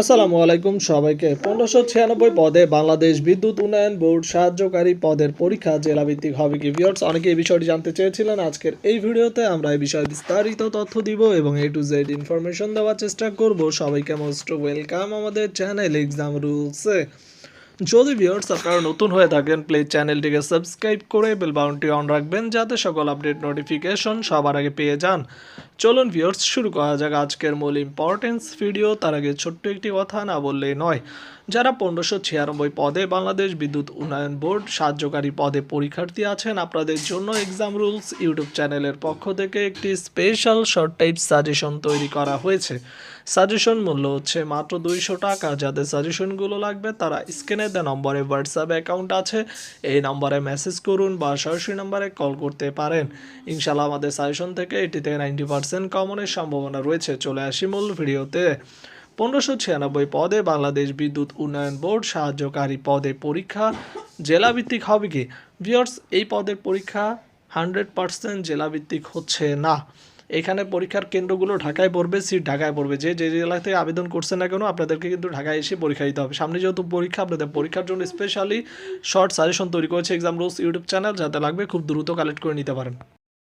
আসসালামু আলাইকুম সবাইকে। পনেরোশো ছিয়ানব্বই পদে বাংলাদেশ বিদ্যুৎ উন্নয়ন বোর্ড সাহায্যকারী পদের পরীক্ষা জেলাভিত্তিক হবে কি ভিউয়ার্স অনেকে এই বিষয়টি জানতে চেয়েছিলেন। আজকের এই ভিডিওতে আমরা এই বিষয়ে বিস্তারিত তথ্য দিব এবং এ টু জেড ইনফরমেশন দেওয়ার চেষ্টা করব। সবাইকে মোস্ট ওয়েলকাম আমাদের চ্যানেল এক্সাম রুলসে যদি ভিউয়ার্স আপনারা নতুন হয়ে থাকেন প্লিজ চ্যানেলটিকে সাবস্ক্রাইব করে বেল অন রাখবেন যাতে সকল আপডেট নোটিফিকেশন সবার আগে পেয়ে যান। চলুন ভিউয়ার্স শুরু করা যাক আজকের মূল ইম্পর্টেন্স ভিডিও তার আগে ছোট্ট একটি কথা না বললেই নয়, যারা পনেরোশো ছিয়ানব্বই পদে বাংলাদেশ বিদ্যুৎ উন্নয়ন বোর্ড সাহায্যকারী পদে পরীক্ষার্থী আছেন, আপনাদের জন্য এক্সাম রুলস ইউটিউব চ্যানেলের পক্ষ থেকে একটি স্পেশাল শর্ট টাইপ সাজেশন তৈরি করা হয়েছে। সাজেশন মূল্য হচ্ছে মাত্র দুইশো টাকা, যাদের সাজেশনগুলো লাগবে তারা স্ক্রিনে দেওয়া নম্বরে হোয়াটসঅ্যাপ অ্যাকাউন্ট আছে, এই নম্বরে মেসেজ করুন বা সরাসরি নম্বরে কল করতে পারেন। ইনশাল্লাহ আমাদের সাজেশন থেকে এটিতে নাইনটি পার্সেন্ট কমনের সম্ভাবনা রয়েছে। চলে আসি মূল ভিডিওতে। পনেরোশো ছিয়ানব্বই পদে বাংলাদেশ বিদ্যুৎ উন্নয়ন বোর্ড সাহায্যকারী পদে পরীক্ষা জেলাভিত্তিক হবে কি? ভিওর্স এই পদের পরীক্ষা হান্ড্রেড পার্সেন্ট জেলাভিত্তিক হচ্ছে না। এখানে পরীক্ষার কেন্দ্রগুলো ঢাকায় পড়বে, সিট ঢাকায় পড়বে। যে যে জেলা থেকে আবেদন করছেন না কেন, আপনাদেরকে কিন্তু ঢাকায় এসে পরীক্ষা দিতে হবে। সামনে যেহেতু পরীক্ষা, আপনাদের পরীক্ষার জন্য স্পেশালি শর্ট সাজেশন তৈরি করেছে এক্সাম রুলস ইউটিউব চ্যানেল যাতে লাগবে খুব দ্রুত কালেক্ট করে নিতে পারেন।